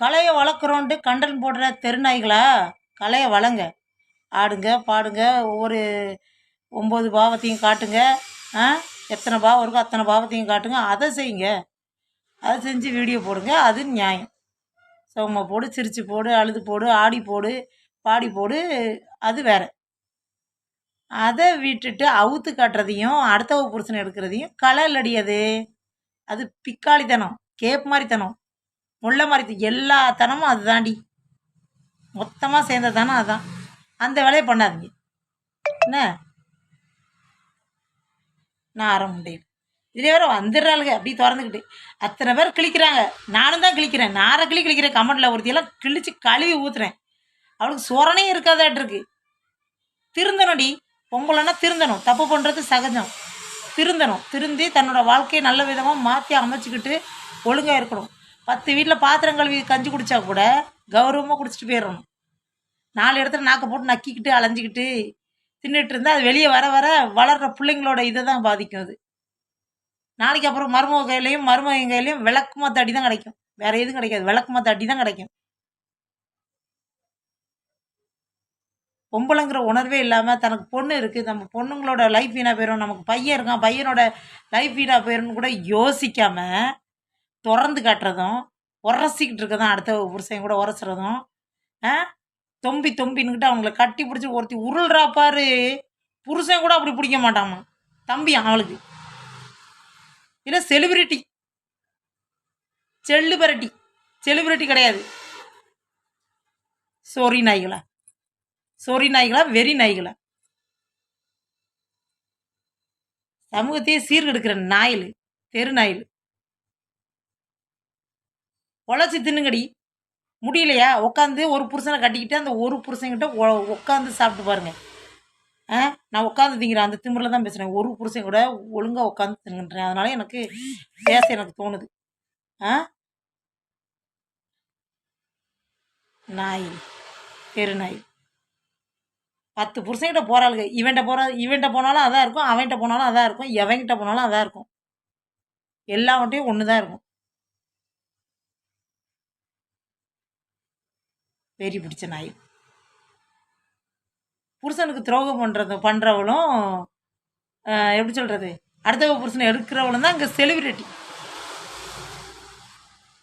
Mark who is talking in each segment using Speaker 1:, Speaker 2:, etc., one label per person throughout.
Speaker 1: கலையை வளர்க்குறோன்ட்டு கண்டன் போடுற தெருநாய்களா? கலையை வளங்க. ஆடுங்க பாடுங்க ஒவ்வொரு ஒம்பது பாவத்தையும் காட்டுங்க. ஆ? எத்தனை பாவம் இருக்கோ அத்தனை பாவத்தையும் காட்டுங்க. அதை செய்யுங்க. அதை செஞ்சு வீடியோ போடுங்க. அது நியாயம். சோமா போடு சிரிச்சு போடு அழுது போடு ஆடி போடு பாடி போடு அது வேற. அதை விட்டுட்டு அவுத்து காட்டுறதையும் அடுத்தவ புருஷனை எடுக்கிறதையும் களை இல்லடி அது. அது பிக்காளித்தனம் கேப் மாதிரித்தனம் முள்ள மாதிரி எல்லா தனமும் அது தாண்டி மொத்தமாக சேர்ந்த தானே அதுதான் அந்த வேலையை பண்ணாதீங்க. என்ன? நான் ஆரம்ப முடியும் இதே வேற வந்துடுறாளுங்க. அப்படி திறந்துக்கிட்டு. அத்தனை பேர் கிழிக்கிறாங்க. நானும் தான் கிழிக்கிறேன். நாரை கிளி கிழிக்கிறேன் கமெண்டில் ஒருத்தியெல்லாம் கிழிச்சு கழுவி ஊற்றுறேன் அவளுக்கு சொரணே இருக்காதாட்டு இருக்கு திருந்தணும்டி. பொம்பளைன்னா திருந்தணும். தப்பு பண்ணுறது சகஜம். திருந்தணும். திருந்தி தன்னோட வாழ்க்கையை நல்ல விதமாக மாற்றி அமைச்சிக்கிட்டு ஒழுங்காக இருக்கணும். பத்து வீட்டில் பாத்திரம் கழுவி கஞ்சி குடித்தா கூட கௌரவமாக குடிச்சிட்டு போயிடணும் நாலு இடத்துல நாக்கை போட்டு நக்கிக்கிட்டு அலைஞ்சிக்கிட்டு தின்னுட்டு இருந்தால் அது வெளியே வர வர வளர்கிற பிள்ளைங்களோட இதை தான் பாதிக்கும் அது. நாளைக்கு அப்புறம் மருமக கையிலையும் மருமகன் கையிலையும் விளக்குமா தடி தான் கிடைக்கும். வேற எதுவும் கிடைக்காது. விளக்குமா தடி தான் கிடைக்கும். பொம்பளைங்கிற உணர்வே இல்லாமல் தனக்கு பொண்ணு இருக்குது நம்ம பொண்ணுங்களோட லைஃப் வீணாக போயிடும் நமக்கு பையன் இருக்கான். பையனோட லைஃப் வீணாக போயிடும்னு கூட யோசிக்காமல் திறந்து காட்டுறதும் உரசிக்கிட்டு இருக்கதும் அடுத்த புருஷன் கூட உரசுறதும் ஆ? தொம்பி தொம்பின்னுக்கிட்டு அவங்கள கட்டி பிடிச்சி ஒருத்தி உருள்றா பாரு புருஷன் கூட அப்படி பிடிக்க மாட்டாமா? தம்பி அவளுக்கு. இல்லை செலிபிரிட்டி. செல்லுபரட்டி செலிபிரிட்டி கிடையாது. சோரி நாய்களா. சோரி நாய்களா வெறி நாய்களா. சமூகத்தையே சீர்கெடுக்கிற நாயில் தெரு நாயில் உழைச்சி தின்னுங்கடி. முடியலையா? உட்காந்து ஒரு புருஷனை கட்டிக்கிட்டு அந்த ஒரு புருஷங்கிட்ட உட்காந்து சாப்பிட்டு பாருங்கள் ஆ? நான் உட்காந்து திங்கிறேன். அந்த திமிரில் தான் பேசுகிறேன் ஒரு புருஷன் கூட ஒழுங்காக உட்காந்து தின்னுன்றேன். அதனால எனக்கு பேச எனக்கு தோணுது. ஆ? நாய். தெரு நாய். பத்து புருஷங்கிட்ட போகிறாளுங்க இவன்கிட்ட போகிற இவன்கிட்ட போனாலும் அதான் இருக்கும். அவன்கிட்ட போனாலும் அதான் இருக்கும். எவன்கிட்ட போனாலும் அதான் இருக்கும். எல்லாவன்ட்டையும் ஒன்று தான் இருக்கும். பெரிய பிடிச்ச நாய். புருஷனுக்கு துரோகம் பண்ணுறது பண்ணுறவளும் எப்படி சொல்கிறது அடுத்தவ புருஷனை எடுக்கிறவளும் தான் இங்கே செலிபிரிட்டி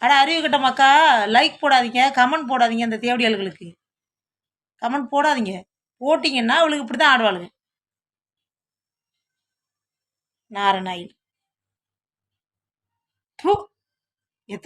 Speaker 1: அட அறிவு கட்ட மக்கா லைக் போடாதீங்க கமெண்ட் போடாதீங்க இந்த தேவடியாளுகளுக்கு. கமெண்ட் போடாதீங்க. போட்டிங்கன்னா அவளுக்கு இப்படி தான் ஆடுவாளுங்க நாரணாயில் எத்தனை